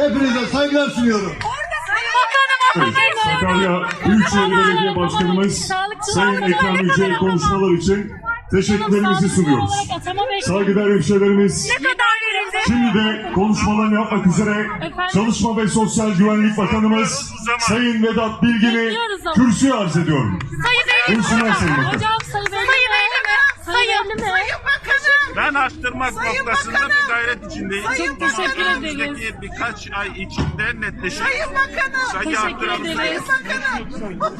Hepinize saygılar sunuyorum. Evet, Sakarya Büyükşehir Belediye Başkanımız Sayın Ekrem Yücel'e konuşmalar için teşekkürlerimizi sunuyoruz. Saygıdeğer hemşehrilerimiz, şimdi de konuşmalarını yapmak üzere Çalışma ve Sosyal Güvenlik Bakanımız Sayın Vedat Bilgin'i kürsüye arz ediyorum. Buyursunlar Sayın Bakan. Ben arttırmak Sayın noktasında Bakanım. bir gayret içindeyim. Sayın Ama Teşekkür ederiz. birkaç ay içinde netleşir. Sayın Bakanım. Sayı Teşekkür arttıralım. ederiz. Sayın Bakanım.